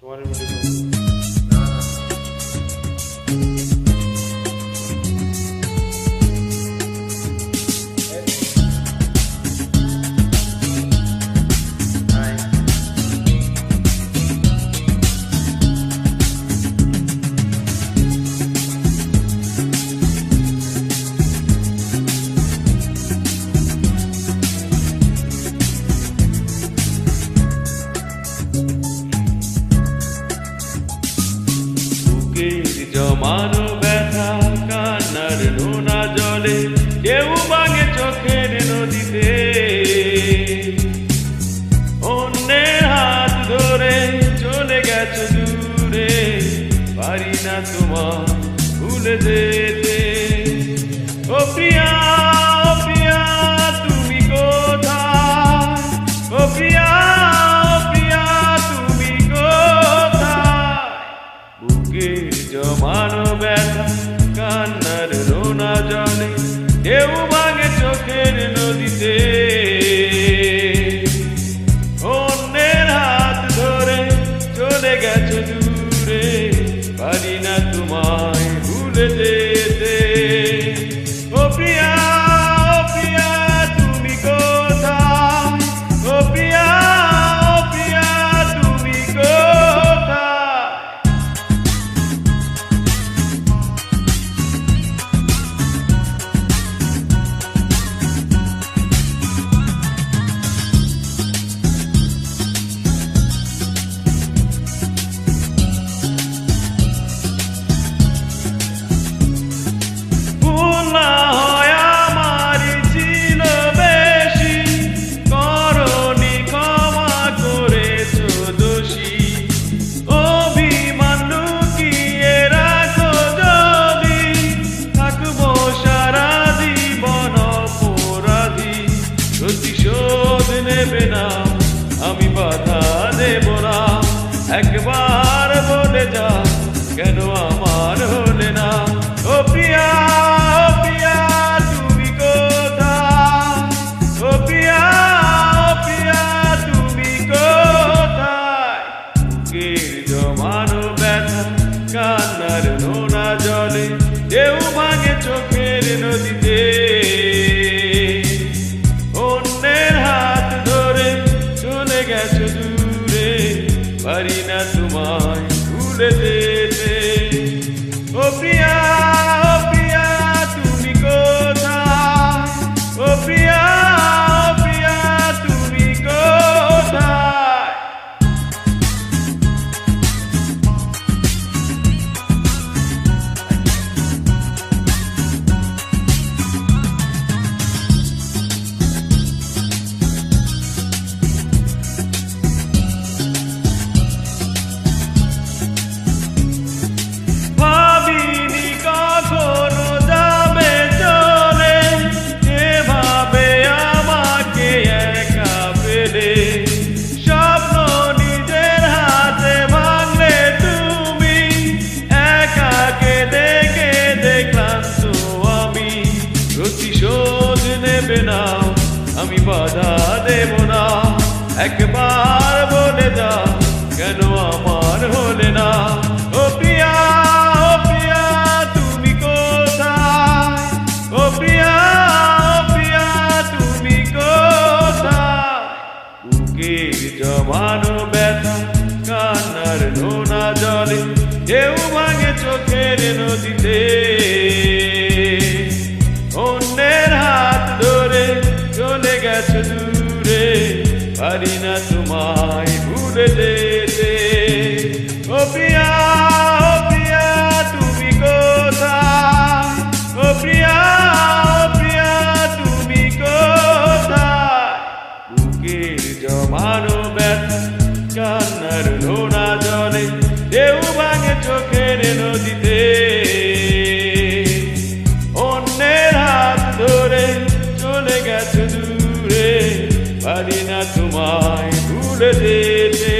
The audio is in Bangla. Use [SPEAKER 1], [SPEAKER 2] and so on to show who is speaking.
[SPEAKER 1] You want him to do আমারও ব্যথা, কান্নার নোনা জলে, কেউ বাঙে চোখের নদীতে। অন্যের হাত ধরে চলে গেছে দূরে, পারি না তোমার ভুলে দে বুকের জমানো ব্যথা কান্নার নোনা জলে ঢেউ ভাঙে চোখের নদীতে। ভরসা দেব না। একবার বলে দাও কেন আমার হলে না? ও প্রিয়া ও প্রিয়া, তুমি কোথায়? ও প্রিয়া ও প্রিয়া, তুমি কোথায়? বুকের জমানো ব্যথা, কান্নার নোনা জলে কেউ ভাঙে চোখের নদীতে। দূরে পারি না তোমায় ভুলে দে পারি না তোমায় ভুলে যেতে।